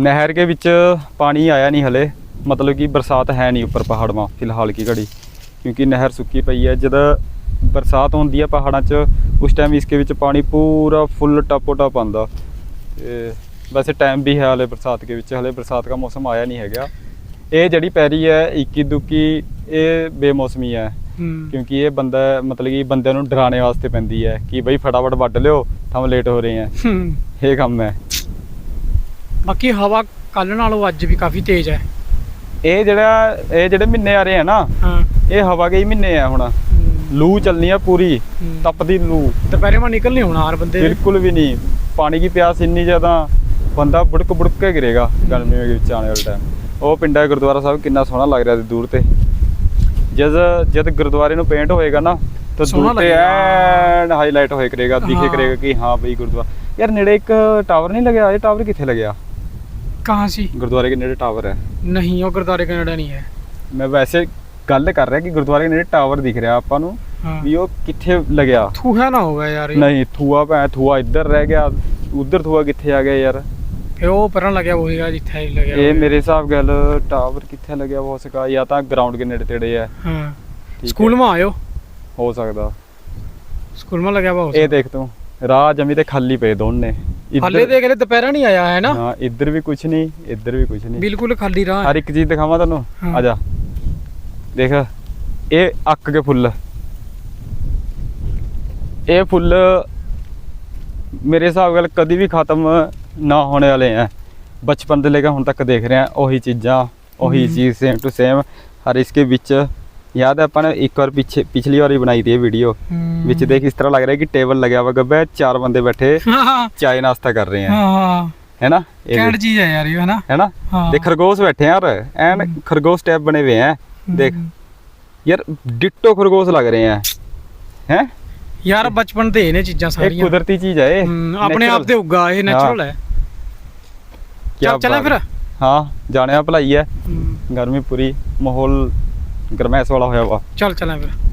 ਨਹਿਰ ਕੇ ਵਿੱਚ ਪਾਣੀ ਆਇਆ ਨਹੀਂ ਹਲੇ। ਮਤਲਬ ਕਿ ਬਰਸਾਤ ਹੈ ਨਹੀਂ ਉੱਪਰ ਪਹਾੜਾਂ ਫਿਲਹਾਲ ਕੀ ਘੜੀ। ਕਿਉਂਕਿ ਨਹਿਰ ਸੁੱਕੀ ਪਈ ਹੈ। ਜਦ ਬਰਸਾਤ ਹੁੰਦੀ ਹੈ ਪਹਾੜਾਂ 'ਚ ਉਸ ਟਾਈਮ ਇਸ ਕੇ ਵਿੱਚ ਪਾਣੀ ਪੂਰਾ ਫੁੱਲ ਟਾਪੋ ਟਾਪ ਆਂਦਾ ਤੇ ਵੈਸੇ ਟਾਈਮ ਵੀ ਹੈ ਹਲੇ ਬਰਸਾਤ ਕੇ ਵਿੱਚ। ਹਲੇ ਬਰਸਾਤ ਦਾ ਮੌਸਮ ਆਇਆ ਨਹੀਂ ਹੈਗਾ। ਇਹ ਜਿਹੜੀ ਪੈਰੀ ਹੈ ਇੱਕੀ ਦੁੱਕੀ ਇਹ ਬੇਮੌਸਮੀ ਹੈ। ਕਿਉਂਕਿ ਇਹ ਬੰਦਾ ਮਤਲਬ ਕਿ ਬੰਦਿਆਂ ਨੂੰ ਡਰਾਣੇ ਵਾਸਤੇ ਪੈਂਦੀ ਹੈ। ਕਿ ਬਈ ਫਟਾਫਟ ਵੱਢ ਲਿਓ ਥਮ ਲੇਟ ਹੋ ਰਹੇ ਆ ਇਹ ਕੰਮ ਹੈ। ਬਾਕੀ ਹਵਾ ਕੱਲ ਨਾਲੋਂ ਅੱਜ ਵੀ ਕਾਫੀ ਤੇਜ਼ ਹੈ ਇਹ ਜਿਹੜਾ ਇਹ ਜਿਹੜੇ ਮਹੀਨੇ ਆ ਰਹੇ ਆ ਨਾ ਹਾਂ ਇਹ ਹਵਾ ਹੀ ਮਹੀਨੇ ਆ ਹੁਣ। ਲੂ ਚੱਲਣੀ ਆ ਪੂਰੀ। ਤਪਦੀ ਲੂ ਦੁਪਹਿਰੇ ਮਾ ਨਿਕਲ ਨਹੀਂ ਹੋਣਾ ਹਰ ਬੰਦੇ। ਬਿਲਕੁਲ ਵੀ ਨਹੀਂ ਪਾਣੀ ਦੀ ਪਿਆਸ ਇੰਨੀ ਜ਼ਿਆਦਾ ਬੰਦਾ ਬੁੜਕ ਬੁੜਕ ਕੇ ਗਿਰੇਗਾ ਗਰਮੀ ਦੇ ਵਿੱਚ ਆਉਣ ਵਾਲੇ ਟਾਈਮ ਉਹ ਪਿੰਡਾ ਗੁਰਦੁਆਰਾ ਸਾਹਿਬ ਕਿੰਨਾ ਸੋਹਣਾ ਲੱਗ ਰਿਹਾ ਸੀ ਦੂਰ ਤੇ ਜਦ ਜਦ ਗੁਰਦੁਆਰੇ ਨੂੰ ਪੇਂਟ ਹੋਏਗਾ ਨਾ ਤਾਂ ਦੂਰ ਤੇ। ਐਨ ਹਾਈਲਾਈਟ ਹੋਏ ਕਰੇਗਾ ਦਿਖੇ। ਕਰੇਗਾ ਕਿ ਹਾਂ ਬਈ ਗੁਰਦੁਆਰਾ ਯਾਰ ਨੇੜੇ ਇੱਕ ਟਾਵਰ ਨਹੀਂ ਲੱਗਿਆ ਇਹ ਟਾਵਰ ਕਿੱਥੇ ਲੱਗਿਆ ਕਹਾਂ ਸੀ? ਗੁਰਦੁਆਰੇ ਦੇ ਨੇੜੇ ਟਾਵਰ ਹੈ। ਨਹੀਂ ਉਹ ਗੁਰਦਾਰੇ ਕੈਨੇਡਾ ਨਹੀਂ ਹੈ। ਮੈਂ ਵੈਸੇ ਗੱਲ ਕਰ ਰਿਹਾ ਕਿ ਗੁਰਦੁਆਰੇ ਦੇ ਨੇੜੇ ਟਾਵਰ ਦਿਖ ਰਿਹਾ ਆਪਾਂ ਨੂੰ ਹਾਂ। ਵੀ ਉਹ ਕਿੱਥੇ ਲੱਗਿਆ? ਥੂਹਾ ਨਾ ਹੋਗਾ ਯਾਰ ਇਹ। ਨਹੀਂ ਥੂਆ ਭੈ ਥੂਆ ਇੱਧਰ ਰਹਿ ਗਿਆ ਉਧਰ ਥੂਆ ਕਿੱਥੇ ਆ ਗਿਆ ਯਾਰ? ਇਹ ਉਹ ਪਰਾਂ ਲੱਗਿਆ ਹੋਏਗਾ ਜਿੱਥੇ ਲੱਗਿਆ ਇਹ ਹੋਏਗਾ। ਮੇਰੇ ਹਿਸਾਬ ਗੱਲ ਟਾਵਰ ਕਿੱਥੇ ਲੱਗਿਆ ਹੋ ਸਕਾ ਜਾਂ ਤਾਂ ਗਰਾਊਂਡ ਦੇ ਨੇੜੇ ਤੇੜੇ ਹੈ। ਹਾਂ। ਠੀਕ ਸਕੂਲ। ਮਾ ਆਇਓ। ਹੋ ਸਕਦਾ। ਸਕੂਲ ਮਾ ਲੱਗਿਆ ਵਾ ਇਹ ਦੇਖ ਤੂੰ ਰਾਹ ਜਮੀ ਤੇ ਖਾਲੀ ਪਏ ਦੋਨੇ। ਹਾਲੇ ਦੇਖ ਲੈ ਦੁਪਹਿਰਾ ਨਹੀਂ ਆਇਆ ਹੈ ਨਾ? ਹਾਂ ਇੱਧਰ ਵੀ ਕੁਝ ਨਹੀਂ ਇੱਧਰ ਵੀ ਕੁਝ ਨਹੀਂ। ਬਿਲਕੁਲ ਖਾਲੀ ਰਾਹ ਹਰ ਇੱਕ ਚੀਜ਼ ਦਿਖਾਵਾਂ ਤੁਹਾਨੂੰ। ਆ ਜਾ। ਦੇਖ ਇਹ ਅੱਕ ਕੇ ਫੁੱਲ। ਇਹ ਫੁੱਲ ਮੇਰੇ ਹਿਸਾਬ ਨਾਲ ਕਦੀ ਵੀ ਖਤਮ ਨਾ ਹੋਣੇ ਵਾਲੇ ਆ। ਬਚਪਨ ਤੋਂ ਲੈ ਕੇ ਹੁਣ ਤੱਕ ਦੇਖ ਰਹੇ ਆ ਉਹੀ ਚੀਜ਼ਾਂ ਉਹੀ। ਚੀਜ਼ ਸੇਮ ਟੂ ਸੇਮ ਹਰ ਇਸਕੇ ਵਿੱਚ ਯਾਦ ਹੈ ਆਪਾਂ ਨੇ ਇੱਕ ਵਾਰ ਪਿੱਛੇ ਪਿਛਲੀ ਵਾਰ ਬਣਾਈ ਦੀ ਇਹ ਵੀਡੀਓ ਵਿੱਚ ਦੇਖ ਇਸ ਤਰ੍ਹਾਂ ਲੱਗ ਰਿਹਾ ਕਿ ਟੇਬਲ ਲੱਗਿਆ ਵਾ ਗੱਬੇ ਚਾਰ ਬੰਦੇ ਬੈਠੇ ਚਾਏ ਨਾਸਤਾ ਕਰ ਰਹੇ ਆ। ਹੈ ਨਾ? ਇਹ ਚੀਜ਼ ਹੈ ਯਾਰ ਇਹ ਹੈ ਨਾ? ਹੈ ਨਾ? ਤੇ ਖਰਗੋਸ਼ ਬੈਠੇ ਯਾਰ ਐਨ ਖਰਗੋਸ਼ ਟੈਪ ਬਣੇ ਹੋਏ ਆ। ਦੇਖ ਯਾਰ ਡਿੱਟੋ ਖਰਗੋਸ਼ ਲੱਗ ਰਹੇ ਆ। ਹੈ? ਯਾਰ ਬਚਪਨ ਦੇ ਇਹਨੇ ਚੀਜ਼ਾਂ ਸਾਰੀਆਂ। ਇਹ ਕੁਦਰਤੀ ਚੀਜ਼ ਹੈ ਇਹ। ਆਪਣੇ ਆਪ ਤੇ ਉੱਗਾ ਇਹ ਨੈਚੁਰਲ ਹੈ। ਚੱਲ ਚੱਲੇ ਫਿਰ। ਹਾਂ ਜਾਣਿਆ ਭਲਾਈ ਹੈ। ਗਰਮੀ ਪੂਰੀ ਮਾਹੌਲ ਗਰਮੈਸ਼ ਵਾਲਾ ਹੋਇਆ ਵਾ। ਚੱਲ ਚੱਲਾਂ ਫਿਰ।